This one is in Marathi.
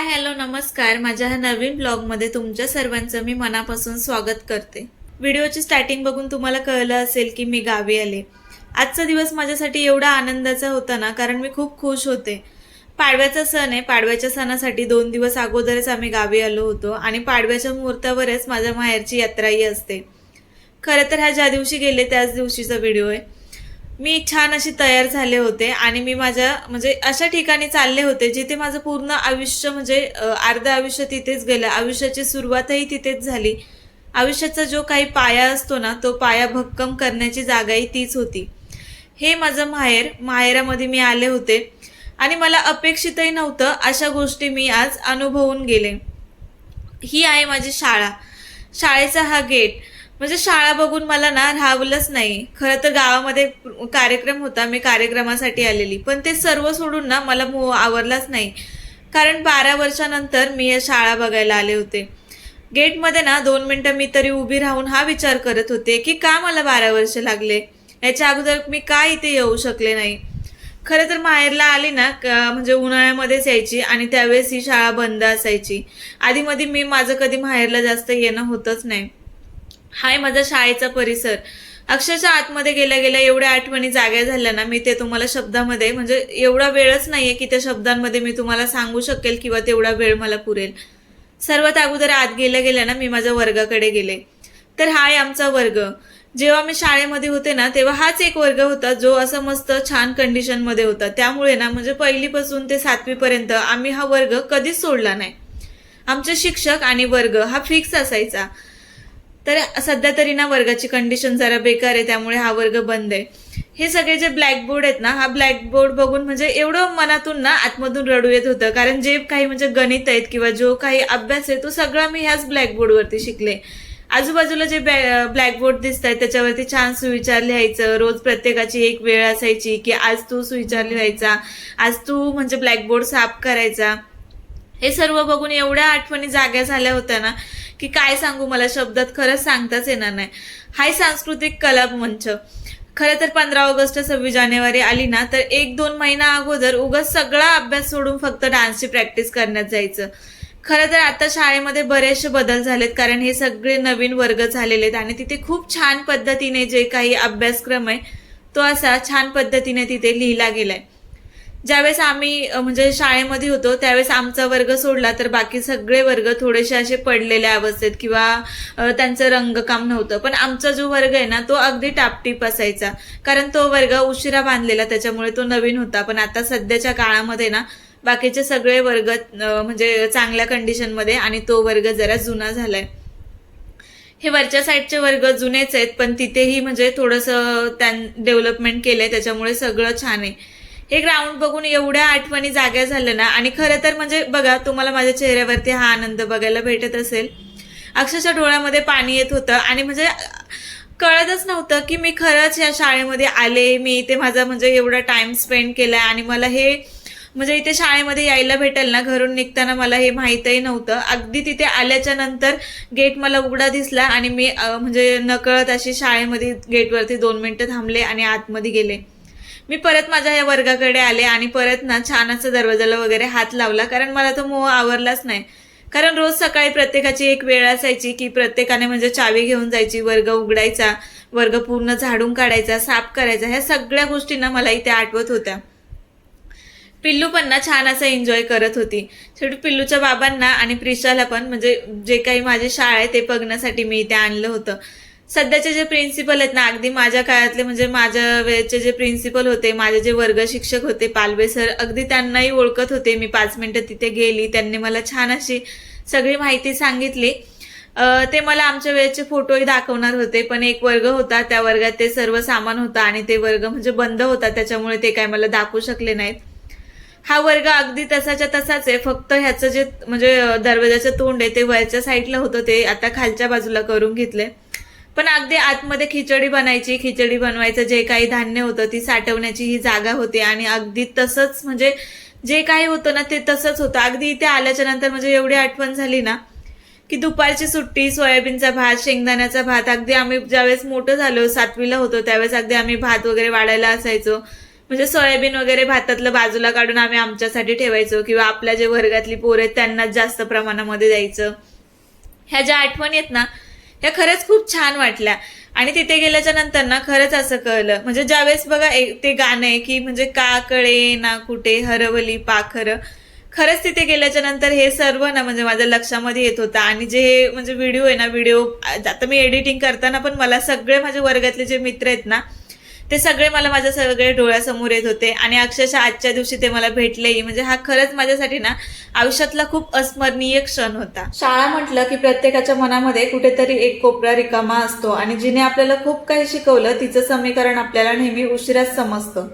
हाय हॅलो नमस्कार. माझ्या ह्या नवीन ब्लॉगमध्ये तुमच्या सर्वांचं मी मनापासून स्वागत करते. व्हिडिओची स्टार्टिंग बघून तुम्हाला कळलं असेल की मी गावी आले. आजचा दिवस माझ्यासाठी एवढा आनंदाचा होता ना कारण मी खूप खुश होते. पाडव्याचा सण आहे. पाडव्याच्या सणासाठी दोन दिवस अगोदरच आम्ही गावी आलो होतो आणि पाडव्याच्या मुहूर्तावरच माझ्या माहेरची यात्राही असते. खरं तर ह्या ज्या दिवशी गेले त्याच दिवशीचा व्हिडिओ आहे. मी छान अशी तयार झाले होते आणि मी माझ्या म्हणजे अशा ठिकाणी चालले होते जिथे माझं पूर्ण आयुष्य म्हणजे अर्ध आयुष्य तिथेच गेलं. आयुष्याची सुरुवातही तिथेच झाली. आयुष्याचा जो काही पाया असतो ना तो पाया भक्कम करण्याची जागाही तीच होती. हे माझं माहेर माहेरामध्ये मी आले होते आणि मला अपेक्षितही नव्हतं अशा गोष्टी मी आज अनुभवून गेले. ही आहे माझी शाळा. शाळेचा हा गेट. म्हणजे शाळा बघून मला ना राहावलंच नाही. खरं तर गावामध्ये कार्यक्रम होता मी कार्यक्रमासाठी आलेली. पण ते सर्व सोडून ना मला मो आवरलाच नाही. कारण बारा वर्षानंतर मी या शाळा बघायला आले होते. गेटमध्ये ना दोन मिनटं मी तरी उभी राहून हा विचार करत होते की का मला बारा वर्ष लागले? याच्या अगोदर मी का इथे येऊ शकले नाही? खरं तर माहेरला आली ना म्हणजे उन्हाळ्यामध्येच यायची आणि त्यावेळेस ही शाळा बंद असायची. आधीमध्ये मी माझं कधी माहेरला जास्त येणं होतच नाही. हाय माझा शाळेचा परिसर. अक्षरशः आतमध्ये गेल्या गेल्या एवढ्या आठवणी जाग्या झाल्या ना मी ते तुम्हाला शब्दामध्ये म्हणजे एवढा वेळच नाहीये की त्या शब्दांमध्ये मी तुम्हाला सांगू शकेल किंवा तेवढा वेळ मला पुरेल. सर्वात अगोदर आत गेल्या गेल्या ना मी माझ्या वर्गाकडे गेले. तर हाय आमचा वर्ग. जेव्हा मी शाळेमध्ये होते ना तेव्हा हाच एक वर्ग होता जो असं मस्त छान कंडिशनमध्ये होता. त्यामुळे ना म्हणजे पहिलीपासून ते सातवीपर्यंत आम्ही हा वर्ग कधीच सोडला नाही. आमचे शिक्षक आणि वर्ग हा फिक्स असायचा. तर सध्या तरी ना वर्गाची कंडिशन जरा बेकार आहे त्यामुळे हा वर्ग बंद आहे. हे सगळे जे ब्लॅकबोर्ड आहेत ना हा ब्लॅकबोर्ड बघून म्हणजे एवढं मनातून ना आतमधून रडू येत होतं. कारण जे काही म्हणजे गणित आहेत किंवा जो काही अभ्यास आहे तो सगळा मी ह्याच ब्लॅकबोर्डवरती शिकले. आजूबाजूला जे ब्लॅकबोर्ड दिसत आहेत त्याच्यावरती छान सुविचार लिहायचं. रोज प्रत्येकाची एक वेळ असायची की आज तू सुविचार लिहायचा आज तू म्हणजे ब्लॅकबोर्ड साफ करायचा. हे सर्व बघून एवढ्या आठवणी जाग्या झाल्या होत्या ना. की काय सांगू मला शब्दात खरंच सांगताच येणार नाही. हाय सांस्कृतिक कला मंच. खरं तर पंधरा ऑगस्ट सव्वीस जानेवारी आली ना तर एक दोन महिना अगोदर उगाच सगळा अभ्यास सोडून फक्त डान्सची प्रॅक्टिस करण्यात जायचं. खरं तर आता शाळेमध्ये बरेचसे बदल झालेत कारण हे सगळे नवीन वर्ग झालेले आहेत आणि तिथे खूप छान पद्धतीने जे काही अभ्यासक्रम आहे तो असा छान पद्धतीने तिथे लिहिला गेलाय. ज्यावेळेस आम्ही म्हणजे शाळेमध्ये होतो त्यावेळेस आमचा वर्ग सोडला तर बाकी सगळे वर्ग थोडेसे असे पडलेल्या अवस्थेत किंवा त्यांचं रंगकाम नव्हतं. पण आमचा जो वर्ग आहे ना तो अगदी टापटीप असायचा. कारण तो वर्ग उशिरा बांधलेला त्याच्यामुळे तो नवीन होता. पण आता सध्याच्या काळामध्ये ना बाकीचे सगळे वर्ग म्हणजे चांगल्या कंडिशनमध्ये आणि तो वर्ग जरा जुना झालाय. हे वरच्या साईडचे वर्ग जुनेच आहेत पण तिथेही म्हणजे थोडंसं त्यां डेव्हलपमेंट केलंय त्याच्यामुळे सगळं छान आहे. हे ग्राउंड बघून एवढ्या आठवणी जाग्या झाल्या ना. आणि खरं तर म्हणजे बघा तुम्हाला माझ्या चेहऱ्यावरती हा आनंद बघायला भेटत असेल. अक्षरशः डोळ्यामध्ये पाणी येत होतं. आणि म्हणजे कळतच नव्हतं की मी खरंच या शाळेमध्ये आले. मी इथे माझा म्हणजे एवढा टाइम स्पेंड केला आणि मला हे म्हणजे इथे शाळेमध्ये यायला भेटेल ना घरून निघताना मला हे माहीतही नव्हतं. अगदी तिथे आल्याच्यानंतर गेट मला उघडा दिसला आणि मी म्हणजे नकळत अशी शाळेमध्ये गेटवरती दोन मिनिटं थांबले आणि आतमध्ये गेले. मी परत माझ्या या वर्गाकडे आले आणि परत ना छान असं दरवाजाला वगैरे हात लावला कारण मला तो मोह आवरलाच नाही. कारण रोज सकाळी प्रत्येकाची एक वेळ असायची की प्रत्येकाने म्हणजे चावी घेऊन जायची वर्ग उघडायचा वर्ग पूर्ण झाडून काढायचा साफ करायचा ह्या सगळ्या गोष्टींना मला इथे आठवत होत्या. पिल्लू पण ना छान असं एन्जॉय करत होती. शेवटी पिल्लूच्या बाबांना आणि प्रिशाला पण म्हणजे जे काही माझी शाळा आहे ते बघण्यासाठी मी इथे आणलं होतं. सध्याचे जे प्रिन्सिपल आहेत ना अगदी माझ्या काळातले म्हणजे माझ्या वेळेचे जे प्रिन्सिपल होते माझे जे वर्ग शिक्षक होते पालवे सर अगदी त्यांनाही ओळखत होते मी पाच मिनटं तिथे गेली त्यांनी मला छान अशी सगळी माहिती सांगितली. ते मला आमच्या वेळेचे फोटोही दाखवणार होते पण एक वर्ग होता त्या वर्गात ते सर्व सामान होतं आणि ते वर्ग म्हणजे बंद होता त्याच्यामुळे ते काय मला दाखवू शकले नाहीत. हा वर्ग अगदी तसाच्या तसाच आहे फक्त ह्याचं जे म्हणजे दरवाजाचं तोंड आहे ते वरच्या साईडला होतं ते आता खालच्या बाजूला करून घेतलंय. पण अगदी आतमध्ये खिचडी बनायची खिचडी बनवायचं जे काही धान्य होतं ती साठवण्याची ही जागा होती आणि अगदी तसंच म्हणजे जे काही होतं ना ते तसंच होतं. अगदी इथे आल्याच्यानंतर म्हणजे एवढी आठवण झाली ना की दुपारची सुट्टी सोयाबीनचा भात शेंगदाण्याचा भात अगदी आम्ही ज्यावेळेस मोठं झालो सातवीला होतो त्यावेळेस अगदी आम्ही भात वगैरे वाढायला असायचो. म्हणजे सोयाबीन वगैरे भातातलं बाजूला काढून आम्ही आमच्यासाठी ठेवायचो किंवा आपल्या जे वर्गातली पोरं आहेत त्यांनाच जास्त प्रमाणामध्ये द्यायचं. ह्या ज्या आठवणी आहेत ना ह्या खरंच खूप छान वाटल्या. आणि तिथे गेल्याच्यानंतर ना खरंच असं कळलं. म्हणजे ज्यावेळेस बघा ते गाणं आहे की म्हणजे का कळे ना कुठे हरवली पाखर. खरंच तिथे गेल्याच्यानंतर हे सर्व ना म्हणजे माझ्या लक्षामध्ये येत होतं. आणि जे हे म्हणजे व्हिडिओ आहे ना व्हिडिओ आता मी एडिटिंग करताना पण मला सगळे माझे वर्गातले जे मित्र आहेत ना ते सगळे मला माझ्या सगळे डोळ्यासमोर येत होते. आणि अक्षरशः आजच्या दिवशी ते मला भेटलेही म्हणजे हा खरंच माझ्यासाठी ना आयुष्यातला खूप अस्मरणीय क्षण होता. शाळा म्हटलं की प्रत्येकाच्या मनामध्ये कुठेतरी एक कोपरा रिकामा असतो. आणि जिने आपल्याला खूप काही शिकवलं तिचं समीकरण आपल्याला नेहमी उशिराच समजतं.